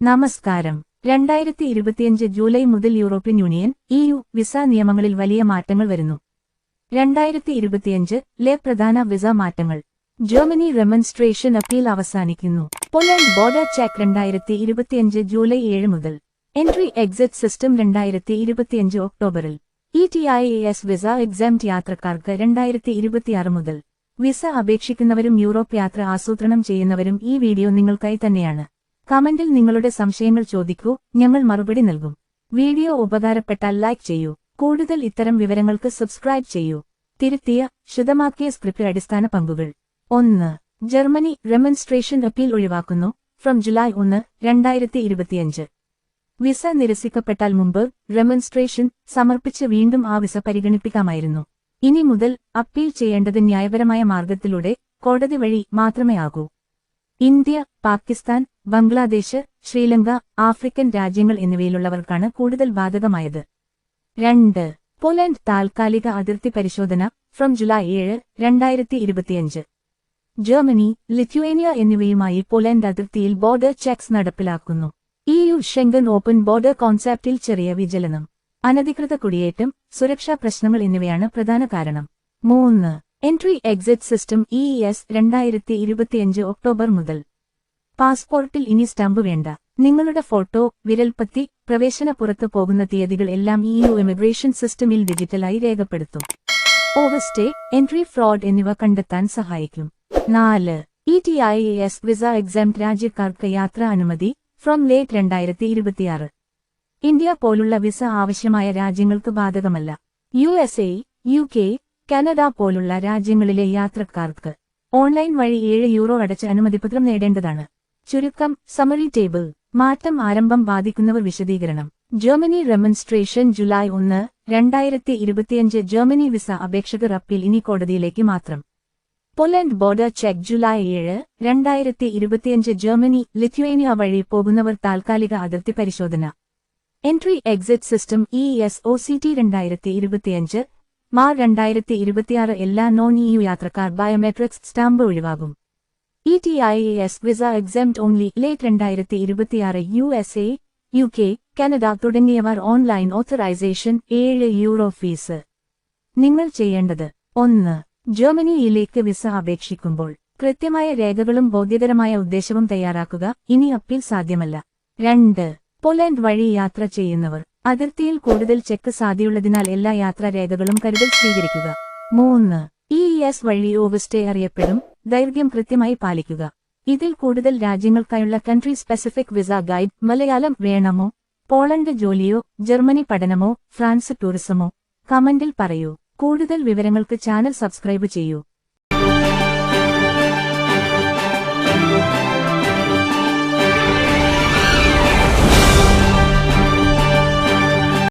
നമസ്കാരം. രണ്ടായിരത്തി ഇരുപത്തിയഞ്ച് ജൂലൈ മുതൽ European Union E U visa നിയമങ്ങളിൽ വലിയ മാറ്റങ്ങൾ വരുന്നു. രണ്ടായിരത്തി ഇരുപത്തിയഞ്ച് ലെ പ്രധാന വിസ മാറ്റങ്ങൾ. ജർമ്മനി റെമൺസ്ട്രേഷൻ അപ്പീൽ അവസാനിക്കുന്നു. പൊലാൻഡ് ബോർഡർ ചെക്ക് രണ്ടായിരത്തി ഇരുപത്തിയഞ്ച് ജൂലൈ ഏഴ് മുതൽ. എൻട്രി എക്സിറ്റ് സിസ്റ്റം രണ്ടായിരത്തി ഇരുപത്തിയഞ്ച് ഒക്ടോബറിൽ. E T I S visa exempt യാത്രക്കാർക്ക് രണ്ടായിരത്തി ഇരുപത്തിയാറ് മുതൽ. വിസ അപേക്ഷിക്കുന്നവരും യൂറോപ്പ് യാത്ര ആസൂത്രണം ചെയ്യുന്നവരും ഈ വീഡിയോ നിങ്ങൾക്കായി തന്നെയാണ്. കമന്റിൽ നിങ്ങളുടെ സംശയങ്ങൾ ചോദിക്കൂ ഞങ്ങൾ മറുപടി നൽകും. വീഡിയോ ഉപകാരപ്പെട്ടാൽ ലൈക്ക് ചെയ്യൂ. കൂടുതൽ ഇത്തരം വിവരങ്ങൾക്ക് സബ്സ്ക്രൈബ് ചെയ്യൂ. തിരുത്തിയ ശുദ്ധമാക്കിയ സ്ക്രിപ്റ്റ് അടിസ്ഥാന പങ്കുകൾ. ഒന്ന് ജർമ്മനി റെമൺസ്ട്രേഷൻ അപ്പീൽ ഒഴിവാക്കുന്നു. ഫ്രം ജൂലൈ ഒന്ന് രണ്ടായിരത്തി ഇരുപത്തിയഞ്ച് വിസ നിരസിക്കപ്പെട്ടാൽ മുമ്പ് റെമൺസ്ട്രേഷൻ സമർപ്പിച്ച് വീണ്ടും ആ വിസ പരിഗണിപ്പിക്കാമായിരുന്നു. ഇനി മുതൽ അപ്പീൽ ചെയ്യേണ്ടത് ന്യായപരമായ മാർഗത്തിലൂടെ കോടതി വഴി മാത്രമേ ആകൂ. ഇന്ത്യ പാകിസ്ഥാൻ ബംഗ്ലാദേശ് ശ്രീലങ്ക ആഫ്രിക്കൻ രാജ്യങ്ങൾ എന്നിവയിലുള്ളവർക്കാണ് കൂടുതൽ ബാധകമായത്. രണ്ട്. പോലാൻഡ് താൽക്കാലിക അതിർത്തി പരിശോധന ഫ്രം ജൂലൈ ഏഴ് രണ്ടായിരത്തി ഇരുപത്തിയഞ്ച് ജർമ്മനി ലിത്യുവേനിയ എന്നിവയുമായി പോലാൻഡ് അതിർത്തിയിൽ ബോർഡർ ചെക്സ് നടപ്പിലാക്കുന്നു. E U Schengen open border കോൺസെപ്റ്റിൽ ചെറിയ വിചലനം അനധികൃത കുടിയേറ്റം സുരക്ഷാ പ്രശ്നങ്ങൾ എന്നിവയാണ് പ്രധാന കാരണം. മൂന്ന്. Entry exit system E S രണ്ടായിരത്തി ഇരുപത്തിയഞ്ച് ഒക്ടോബർ മുതൽ. പാസ്പോർട്ടിൽ ഇനി സ്റ്റാമ്പ് വേണ്ട. നിങ്ങളുടെ ഫോട്ടോ വിരൽപ്പത്തി പ്രവേശന പുറത്തു പോകുന്ന തീയതികൾ എല്ലാം ഇ യു ഇമിഗ്രേഷൻ സിസ്റ്റമിൽ ഡിജിറ്റലായി രേഖപ്പെടുത്തും. ഓവർസ്റ്റേ എൻട്രി ഫ്രോഡ് എന്നിവ കണ്ടെത്താൻ സഹായിക്കും. നാല് E T I S visa exempt രാജ്യക്കാർക്ക് യാത്രാ അനുമതി ഫ്രം ലേറ്റ് രണ്ടായിരത്തി ഇരുപത്തിയാറ് ഇന്ത്യ പോലുള്ള വിസ ആവശ്യമായ രാജ്യങ്ങൾക്ക് ബാധകമല്ല. U S A U K Canada പോലുള്ള രാജ്യങ്ങളിലെ യാത്രക്കാർക്ക് ഓൺലൈൻ വഴി ഏഴ് യൂറോ അടച്ച് അനുമതിപത്രം നേടേണ്ടതാണ്. ചുരുക്കം സമറി ടേബിൾ മാറ്റം ആരംഭം ബാധിക്കുന്നവർ വിശദീകരണം. ജർമ്മനി റെമൺസ്ട്രേഷൻ ജൂലൈ ഒന്ന് രണ്ടായിരത്തി ഇരുപത്തിയഞ്ച് ജർമ്മനി വിസ അപേക്ഷകർ അപ്പീൽ ഇനി കോടതിയിലേക്ക് മാത്രം. പോലൻഡ് ബോർഡർ ചെക്ക് ജൂലൈ ഏഴ് രണ്ടായിരത്തി ഇരുപത്തിയഞ്ച് ജർമ്മനി ലിത്യുവേനിയ വഴി പോകുന്നവർ താൽക്കാലിക അതിർത്തി പരിശോധന. Entry exit system E S O C T രണ്ടായിരത്തി ഇരുപത്തിയഞ്ച് മാർ രണ്ടായിരത്തി ഇരുപത്തിയാറ് എല്ലാ നോൺ യു യാത്രക്കാർ biometrics stamp ഒഴിവാകും. E T I A S visa exempt only late രണ്ടായിരത്തി ഇരുപത്തിയാറ് U S A U K Canada തുടങ്ങിയവർ ഓൺലൈൻ ഓത്തറൈസേഷൻ ഏഴ് യൂറോ ഫീസ്. നിങ്ങൾ ചെയ്യേണ്ടത് ഒന്ന് ജർമ്മനിയിലേക്ക് വിസ അപേക്ഷിക്കുമ്പോൾ കൃത്യമായ രേഖകളും ബോധ്യകരമായ ഉദ്ദേശവും തയ്യാറാക്കുക ഇനി അപ്പീൽ സാധ്യമല്ല. രണ്ട് പോലണ്ട് വഴി യാത്ര ചെയ്യുന്നവർ അതിർത്തിയിൽ കൂടുതൽ ചെക്ക് സാധ്യതയുള്ളതിനാൽ എല്ലാ യാത്രാരേഖകളും കരുതൽ സ്വീകരിക്കുക. മൂന്ന് ഇ എസ് വഴി ഓവസ്റ്റേ അറിയപ്പെടും. ദൈർഘ്യം കൃത്യമായി പാലിക്കുക. ഇതിൽ കൂടുതൽ രാജ്യങ്ങൾക്കായുള്ള country specific visa guide Malayalam വേണമോ? പോളണ്ട് ജോലിയോ? ജർമ്മനി പഠനമോ? ഫ്രാൻസ് ടൂറിസമോ കമന്റിൽ പറയൂ. കൂടുതൽ വിവരങ്ങൾക്ക് ചാനൽ സബ്സ്ക്രൈബ് ചെയ്യൂ.